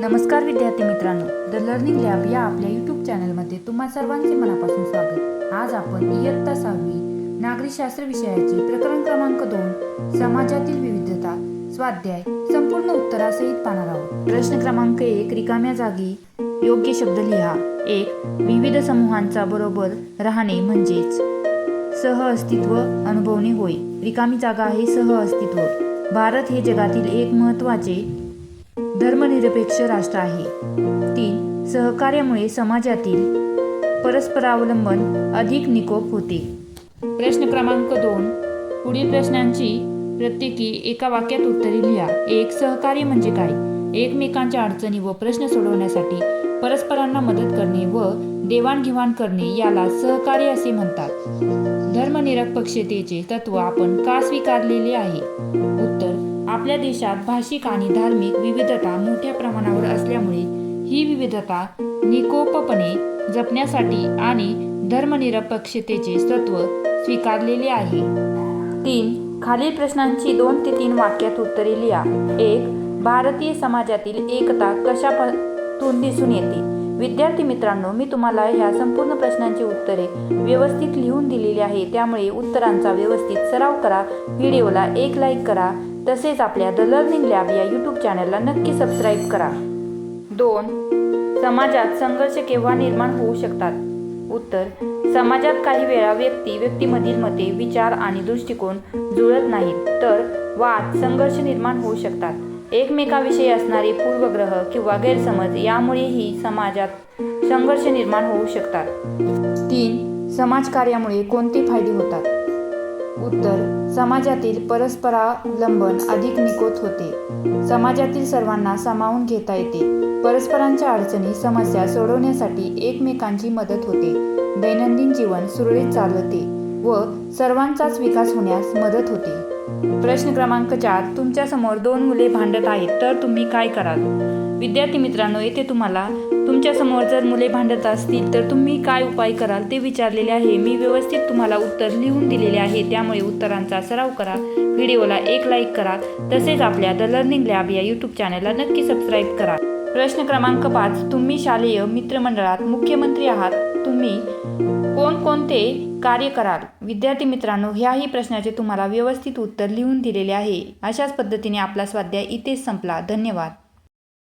नमस्कार विद्यार्थी मित्रांनो. द लर्निंग लॅब या आपल्या यूट्यूब चॅनलमध्ये तुम्हा सर्वांचे मनापासून स्वागत. आज आपण इयत्ता सहावी नागरिकशास्त्र विषयाचे प्रकरण क्रमांक दोन समाजातील विविधता स्वाध्याय संपूर्ण उत्तरासहित पाहणार आहोत. प्रश्न क्रमांक एक रिकाम्या जागी योग्य शब्द लिहा. एक विविध समूहांचा बरोबर राहणे म्हणजेच सह अस्तित्व अनुभवणे होय. रिकामी जागा आहे सह अस्तित्व. भारत हे जगातील एक महत्त्वाचे धर्मनिरपेक्ष राष्ट्र आहे. तीन सहकार्यामुळे समाजातील परस्परावलंबन अधिक निकोप होते. प्रश्न क्रमांक दोन पुढील प्रश्नांची प्रत्येकी एका वाक्यात उत्तरे लिहा. एक सहकार्य म्हणजे काय? एकमेकांच्या अडचणी व प्रश्न सोडवण्यासाठी परस्परांना मदत करणे व देवाणघेवाण करणे याला सहकार्य असे म्हणतात. धर्मनिरपेक्षतेचे तत्व आपण का स्वीकारलेले आहे? आपल्या देशात भाषिक आणि धार्मिक विविधता मोठ्या प्रमाणावर असल्यामुळे ही विविधता निकोपपणे जपण्यासाठी आणि धर्मनिरपेक्षतेचे तत्व स्वीकारलेले आहे. तीन खालील प्रश्नांची दोन ते तीन वाक्यात उत्तरे लिहा. एक भारतीय समाजातील एकता कशापासून दिसून येते? विद्यार्थी मित्रांनो मी तुम्हाला ह्या संपूर्ण प्रश्नांची उत्तरे व्यवस्थित लिहून दिलेली आहे. त्यामुळे उत्तरांचा व्यवस्थित सराव करा. व्हिडिओला एक लाईक करा. तसेच आपल्या द लर्निंग लॅब या यूट्यूब चॅनलला नक्की सबस्क्राईब करा. दोन समाजात संघर्ष केव्हा निर्माण होऊ शकतात? उत्तर समाजात काही वेळा व्यक्ती व्यक्तीमधील मते विचार आणि दृष्टिकोन जुळत नाहीत. तर वाद संघर्ष निर्माण होऊ शकतात. एकमेकाविषयी असणारे पूर्वग्रह किंवा गैरसमज यामुळेही समाजात संघर्ष निर्माण होऊ शकतात. तीन समाजकार्यामुळे कोणते फायदे होतात? उत्तर समाजातील परस्परावलंबन अधिक निकोत होते. समाजातील सर्वांना सामावून घेता येते. परस्परांच्या अडचणी समस्या सोडवण्यासाठी एकमेकांची मदत होते. दैनंदिन जीवन सुरळीत चालते व सर्वांचाच विकास होण्यास मदत होते. प्रश्न क्रमांक चार तुमच्यासमोर दोन मुले भांडत आहेत तर तुम्ही काय कराल? विद्यार्थी मित्रांनो येथे तुम्हाला तुमच्यासमोर जर मुले भांडत असतील तर तुम्ही काय उपाय कराल ते विचारलेले आहे. मी व्यवस्थित तुम्हाला उत्तर लिहून दिलेले आहे. त्यामुळे उत्तरांचा सराव करा व्हिडिओला एक लाईक करा तसेच आपल्या द लर्निंग लॅब या यूट्यूब चॅनलला नक्की सबस्क्राईब करा. प्रश्न क्रमांक पाच तुम्ही शालेय मित्रमंडळात मुख्यमंत्री आहात तुम्ही कोणकोणते कार्य कराल. विद्यार्थी मित्रांनो ह्याही प्रश्नाचे तुम्हाला व्यवस्थित उत्तर लिहून दिलेले आहे. अशाच पद्धतीने आपला स्वाध्याय इथेच संपला. धन्यवाद.